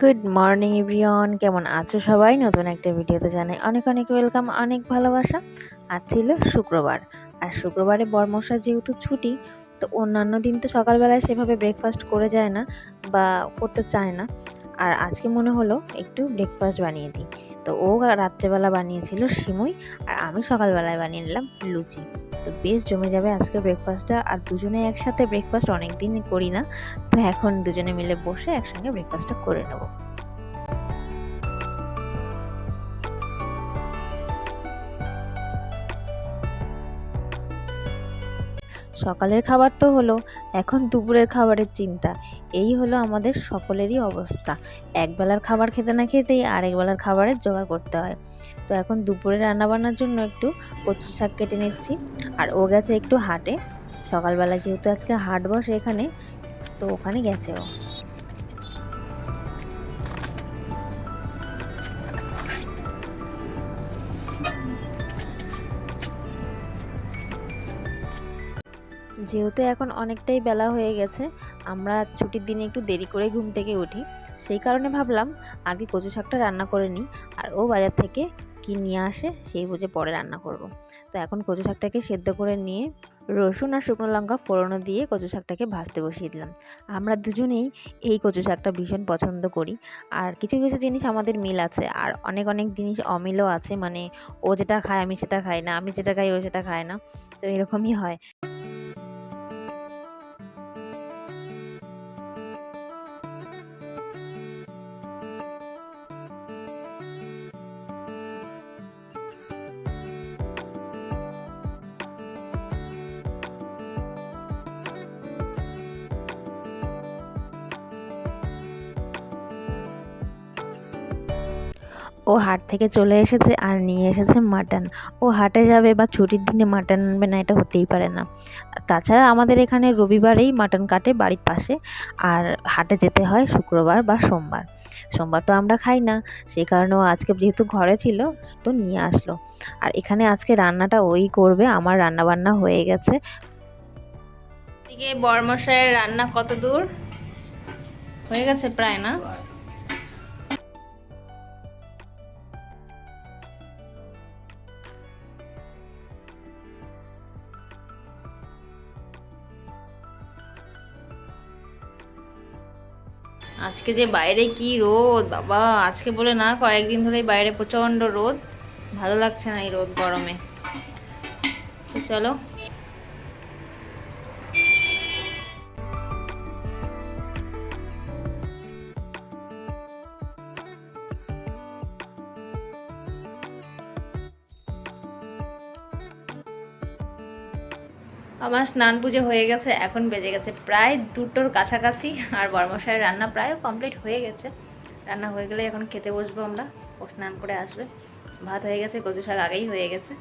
Good morning everyone কেমন আছো সবাই? নতুন একটা ভিডিওতে জানাই অনেক অনেক ওয়েলকাম অনেক ভালোবাসা। আর ছিল শুক্রবার। আর শুক্রবারে বরমশা যেহেতু ছুটি, তো অন্যান্য দিন তো সকালবেলায় সেভাবে ব্রেকফাস্ট করে যায় না বা করতে চায় না। আর আজকে মনে হলো একটু ব্রেকফাস্ট বানিয়ে দিই। তো ও রাত্রেবেলা বানিয়েছিল সিমুই আর আমি সকালবেলায় বানিয়ে নিলাম লুচি। তো বেশ জমে যাবে আজকে ব্রেকফাস্টটা আর দুজনে একসাথে ব্রেকফাস্ট অনেক দিন করি না। তো এখন দুজনে মিলে বসে একসঙ্গে ব্রেকফাস্টটা করে নেব। সকালের খাবার তো হলো, এখন দুপুরের খাবারের চিন্তা। এই হলো আমাদের সকলেরই অবস্থা। একবেলার খাবার খেতে না খেতেই আরেক বেলার খাবারের জোগাড় করতে হয়। তো এখন দুপুরে রান্নাবান্নার জন্য একটু কচু শাক কেটে নিচ্ছি। আর ও গেছে একটু হাটে। সকালবেলা যেহেতু আজকে হাট বসে এখানে, তো ওখানে গেছে ও। যেহেতু এখন অনেকটাই বেলা হয়ে গেছে, আমরা ছুটির দিনে একটু দেরি করে ঘুম থেকে উঠি। সেই কারণে ভাবলাম, আগে কচু শাকটা রান্না করে নিই, আর ও বাজার থেকে কি নিয়ে আসে সেই বুঝে পরে রান্না করব। তো এখন কচু শাকটাকে সেদ্ধ করে নিয়ে রসুন আর শুকনো লঙ্কা ফোড়নো দিয়ে কচু শাকটাকে ভাজতে বসিয়ে দিলাম। আমরা দুজনেই এই কচু শাকটা ভীষণ পছন্দ করি। আর কিছু কিছু জিনিস আমাদের মিল আছে, আর অনেক অনেক জিনিস অমিলও আছে। মানে ও যেটা খায়, আমি সেটা খাই না, আমি যেটা খাই, ও সেটা খায় না। তো এরকমই হয়। ও হাট থেকে চলে এসেছে আর নিয়ে এসেছে মাটন ও হাটে যাবে বা ছুটির দিনে মাটন আনবে না, এটা হতেই পারে না। তাছাড়া আমাদের এখানে রবিবারেই মাটন কাটে বাড়ির পাশে, আর হাটে যেতে হয় শুক্রবার বা সোমবার। সোমবার তো আমরা খাই না, সেই কারণে ও আজকে যেহেতু ঘরে ছিল, তো নিয়ে আসলো। আর এখানে আজকে রান্নাটা ওই করবে, আমার রান্না বান্না হয়ে গেছে। এদিকে রান্না কত দূর? হয়ে গেছে প্রায় না? আজকে যে বাইরে কি রোদ, বাবা। আজকে বলে না, কয়েকদিন ধরে বাইরে প্রচণ্ড রোদ। ভালো লাগছে না এই রোদ গরমে। চলো। আমার স্নান পুজো হয়ে গেছে, এখন বেজে গেছে প্রায় দুটোর কাছাকাছি, আর বর্মশায়ের রান্না প্রায় কমপ্লিট হয়ে গেছে। রান্না হয়ে গেলে এখন খেতে বসবো আমরা, ও স্নান করে আসবে। ভাত হয়ে গেছে, কচু শাক আগেই হয়ে গেছে।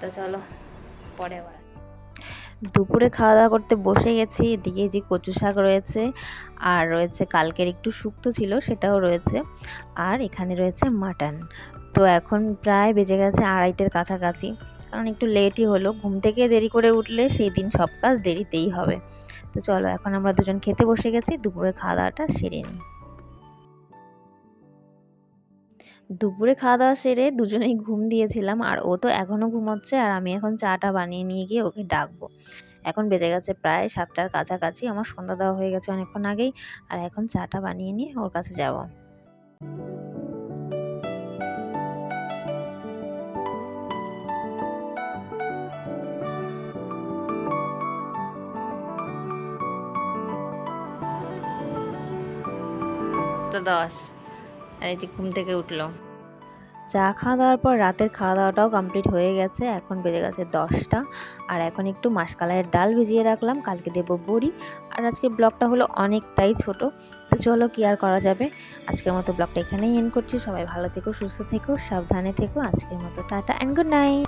তো চলো, পরে আবার দুপুরে খাওয়া দাওয়া করতে বসে গেছি, এদিকে যে কচু শাক রয়েছে, আর রয়েছে কালকের একটু শুক্তো ছিল, সেটাও রয়েছে, আর এখানে রয়েছে মাটন। তো এখন প্রায় বেজে গেছে আড়াইটের কাছাকাছি। কারণ একটু লেটই হলো। ঘুম থেকে দেরি করে উঠলে সেই দিন সব কাজ দেরিতেই হবে। তো চলো, এখন আমরা দুজন খেতে বসে গেছি। দুপুরে খাওয়া দাওয়াটা সেরে নিই। দুপুরে খাওয়া দাওয়া সেরে দুজনেই ঘুম দিয়েছিলাম, আর ও তো এখনও ঘুমোচ্ছে, আর আমি এখন চাটা বানিয়ে নিয়ে গিয়ে ওকে ডাকবো। এখন বেজে গেছে প্রায় সাতটার কাছাকাছি, আমার সন্ধ্যা দেওয়া হয়ে গেছে অনেকক্ষণ আগেই, আর এখন চাটা বানিয়ে নিয়ে ওর কাছে যাব। তো দশ আর এই যে ঘুম থেকে উঠল। চা খাওয়া দাওয়ার পর রাতের খাওয়া দাওয়াটাও কমপ্লিট হয়ে গেছে, এখন বেজে গেছে দশটা। আর এখন একটু মাসকালাইয়ের ডাল ভিজিয়ে রাখলাম, কালকে দেবো বড়ি। আর আজকে ব্লগটা হলো অনেকটাই ছোট। তো চলো কি আর করা যাবে? আজকের মতো ব্লগটা এখানেই এন্ড করছি। সবাই ভালো থেকো, সুস্থ থেকো, সাবধানে থেকো। আজকের মতো টাটা অ্যান্ড গুড নাইট